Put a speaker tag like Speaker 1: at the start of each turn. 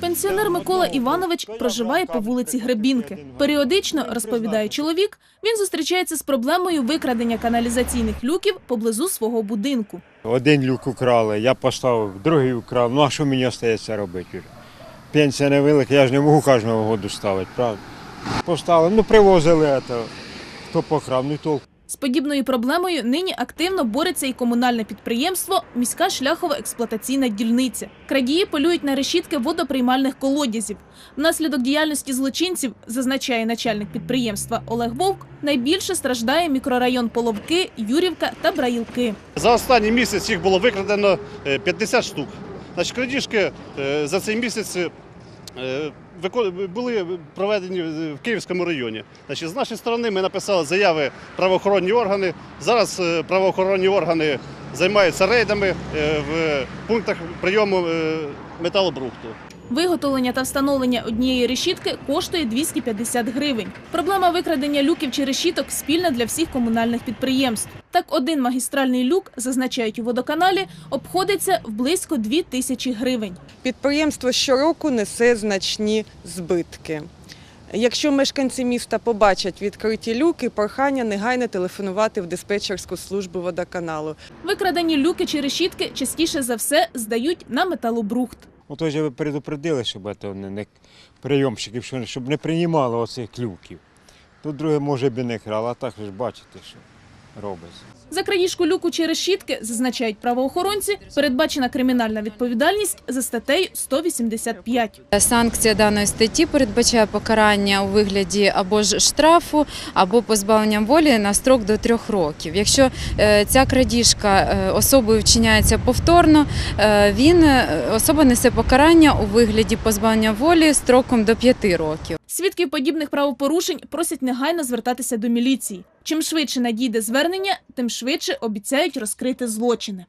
Speaker 1: Пенсіонер Микола Іванович проживає по вулиці Гребінки. Періодично, розповідає чоловік, він зустрічається з проблемою викрадення каналізаційних люків поблизу свого будинку.
Speaker 2: Один люк украли, я поставив, другий украв. Ну а що мені остається робити? Пенсія невелика, я ж не можу кожного году ставити, правда? Поставив, ну привозили це, хто покрав, ну і толку.
Speaker 1: З подібною проблемою нині активно бореться і комунальне підприємство Міська шляхова експлуатаційна дільниця. Крадії полюють на решітки водоприймальних колодязів. Внаслідок діяльності злочинців, зазначає начальник підприємства Олег Вовк, найбільше страждає мікрорайон Половки, Юрівка та Браїлки.
Speaker 3: За останній місяць їх було викрадено е, 50 штук. Значить, крадіжки е, за цей місяць е, були проведені в Київському районі. Значить, з нашої сторони ми написали заяви правоохоронні органи. Зараз е, правоохоронні органи займаються рейдами е, в пунктах прийому е, металобрухту.
Speaker 1: Виготовлення та встановлення однієї решітки коштує 250 гривень. Проблема викрадення люків чи решіток спільна для всіх комунальних підприємств. Так, один магістральний люк, зазначають у водоканалі, обходиться в близько 2 тисячі гривень.
Speaker 4: Підприємство щороку несе значні збитки. Якщо мешканці міста побачать відкриті люки, прохання негайно телефонувати в диспетчерську службу водоканалу.
Speaker 1: Викрадені люки чи решітки частіше за все здають на металобрухт.
Speaker 2: Ну то ж ви предупредили, щоб це не, не прийомщиків, щоб не приймали оцих люків. Тут друге може б і не крало, а так ж бачите, що робиться.
Speaker 1: За крадіжку люку чи решітки, зазначають правоохоронці, передбачена кримінальна відповідальність за статтею 185.
Speaker 5: Санкція даної статті передбачає покарання у вигляді або ж штрафу, або позбавленням волі на строк до трьох років. Якщо е, ця крадіжка е, особою вчиняється повторно, е, він особа несе покарання у вигляді позбавлення волі строком до п'яти років.
Speaker 1: Свідків подібних правопорушень просять негайно звертатися до міліції. Чим швидше надійде звернення, тим швидше обіцяють розкрити злочини.